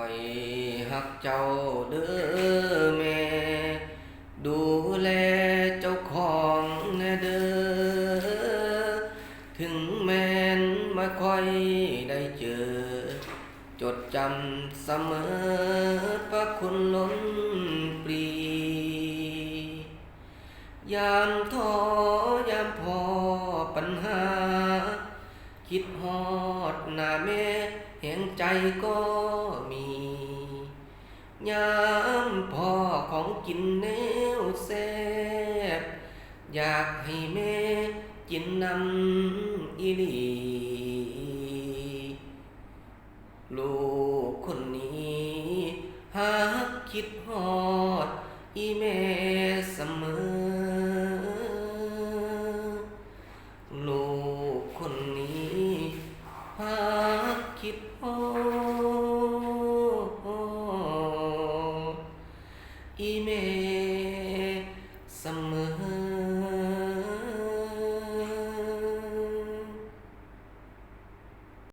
อยหักเจ้าเด้อแม่ ดูแลเจ้าของแน่เด้อ ถึงแม้นม่ค่อยได้เจอ จดจำเสมอพระคุณล้นปรี ยามท้อยามพอปัญหา คิดฮอดหน้าแม่แห่งใจก็ ยามพ่อของกินแนวแซ่บอยากให้แม่กินน้ำอีหลีลูกคนนี้หากคิดฮอด อีแม่เสมอ ลูกคนนี้หากคิดฮอด image.